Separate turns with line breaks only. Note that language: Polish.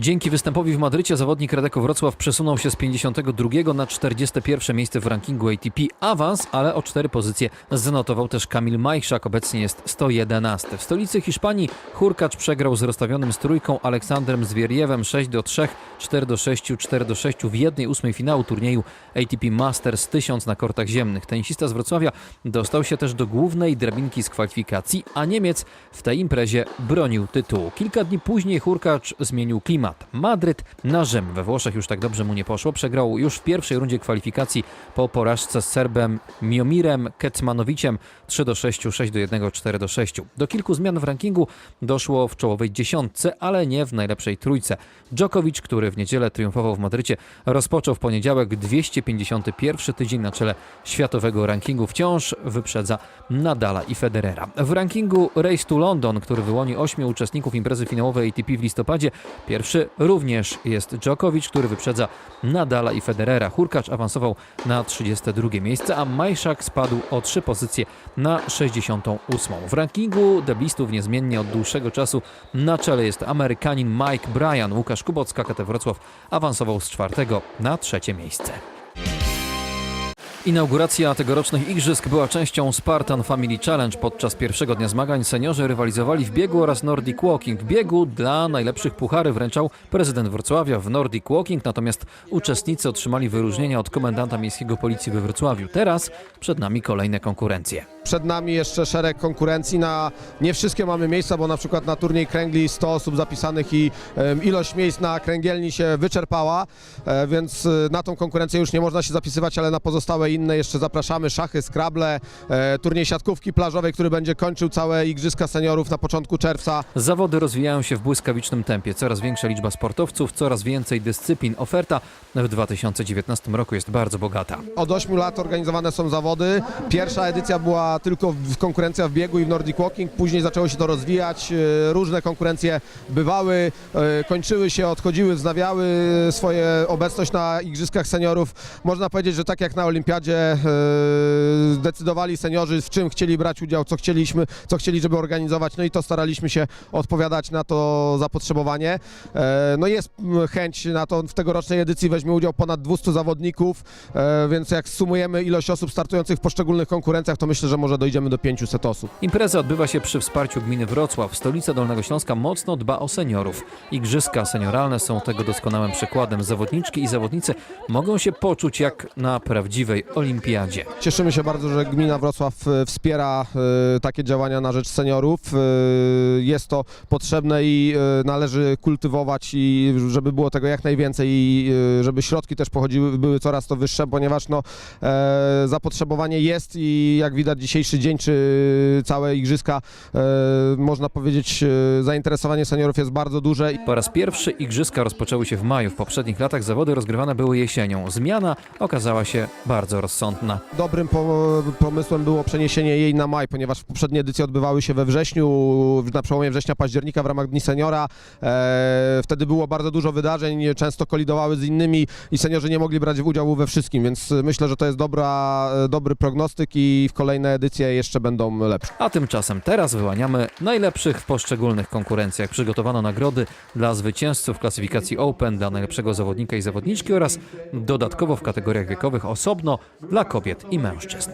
Dzięki występowi w Madrycie zawodnik Radeko Wrocław przesunął się z 52 na 41 miejsce w rankingu ATP. Awans, ale o cztery pozycje zanotował też Kamil Majchrzak, obecnie jest 111. W stolicy Hiszpanii Hurkacz przegrał z rozstawionym z trójką Aleksandrem Zwieriewem 6 do 3, 4 do 6, 4 do 6 w jednej ósmej finału turnieju ATP Masters 1000 na kortach ziemnych. Tenisista z Wrocławia dostał się też do głównej drabinki z kwalifikacji, a Niemiec w tej imprezie bronił tytułu. Kilka dni później Hurkacz zmienił klimat. Madryt na Rzym. We Włoszech już tak dobrze mu nie poszło. Przegrał już w pierwszej rundzie kwalifikacji po porażce z Serbem Miomirem Kecmanowiciem 3 do 6, 6 do 1, 4 do 6. Do kilku zmian w rankingu doszło w czołowej dziesiątce, ale nie w najlepszej trójce. Djokovic, który w niedzielę triumfował w Madrycie, rozpoczął w poniedziałek 251 tydzień na czele światowego rankingu. Wciąż wyprzedza Nadala i Federera. W rankingu Race to London, który wyłoni ośmiu uczestników imprezy finałowej ATP w listopadzie, pierwszy również jest Djokovic, który wyprzedza Nadala i Federera. Hurkacz awansował na 32 miejsce, a Majszak spadł o trzy pozycje na 68. W rankingu deblistów niezmiennie od dłuższego czasu na czele jest Amerykanin Mike Bryan. Łukasz Kubocka, KT Wrocław, awansował z czwartego na trzecie miejsce. Inauguracja tegorocznych igrzysk była częścią Spartan Family Challenge. Podczas pierwszego dnia zmagań seniorzy rywalizowali w biegu oraz Nordic Walking. W biegu dla najlepszych puchary wręczał prezydent Wrocławia w Nordic Walking, natomiast uczestnicy otrzymali wyróżnienia od komendanta miejskiego policji we Wrocławiu. Teraz przed nami kolejne konkurencje.
Przed nami jeszcze szereg konkurencji. Na nie wszystkie mamy miejsca, bo na przykład na turniej kręgli 100 osób zapisanych i ilość miejsc na kręgielni się wyczerpała, e, więc e, na tą konkurencję już nie można się zapisywać, ale na pozostałe inne jeszcze zapraszamy. Szachy, skrable, e, turniej siatkówki plażowej, który będzie kończył całe Igrzyska Seniorów na początku czerwca.
Zawody rozwijają się w błyskawicznym tempie. Coraz większa liczba sportowców, coraz więcej dyscyplin. Oferta w 2019 roku jest bardzo bogata.
Od 8 lat organizowane są zawody. Pierwsza edycja była tylko konkurencja w biegu i w Nordic Walking, później zaczęło się to rozwijać. e, Różne konkurencje bywały, e, kończyły się, odchodziły, wznawiały swoje obecność na Igrzyskach Seniorów. Można powiedzieć, że tak jak na Olimpiadzie e, decydowali seniorzy, w czym chcieli brać udział, co chcieliśmy, co chcieli, żeby organizować, no i to staraliśmy się odpowiadać na to zapotrzebowanie. No jest chęć na to, w tegorocznej edycji weźmie udział ponad 200 zawodników, więc jak sumujemy ilość osób startujących w poszczególnych konkurencjach, to myślę, że może dojdziemy do 500 osób.
Impreza odbywa się przy wsparciu gminy Wrocław. Stolica Dolnego Śląska mocno dba o seniorów. Igrzyska senioralne są tego doskonałym przykładem. Zawodniczki i zawodnicy mogą się poczuć jak na prawdziwej olimpiadzie.
Cieszymy się bardzo, że gmina Wrocław e, wspiera e, takie działania na rzecz seniorów. E, Jest to potrzebne i należy kultywować i żeby było tego jak najwięcej i żeby środki też pochodziły, były coraz to wyższe, ponieważ no, zapotrzebowanie jest i jak widać dzisiejszy dzień czy całe igrzyska, e, można powiedzieć, e, zainteresowanie seniorów jest bardzo duże.
Po raz pierwszy igrzyska rozpoczęły się w maju. W poprzednich latach zawody rozgrywane były jesienią. Zmiana okazała się bardzo rozsądna.
Dobrym po, pomysłem było przeniesienie jej na maj, ponieważ poprzednie edycje odbywały się we wrześniu, na przełomie września, października w ramach Dni Seniora. E, wtedy było bardzo dużo wydarzeń, często kolidowały z innymi i seniorzy nie mogli brać udziału we wszystkim, więc myślę, że to jest dobra, dobry prognostyk i w kolejne edycje jeszcze będą lepsze.
A tymczasem teraz wyłaniamy najlepszych w poszczególnych konkurencjach. Przygotowano nagrody dla zwycięzców klasyfikacji Open, dla najlepszego zawodnika i zawodniczki oraz dodatkowo w kategoriach wiekowych osobno dla kobiet i mężczyzn.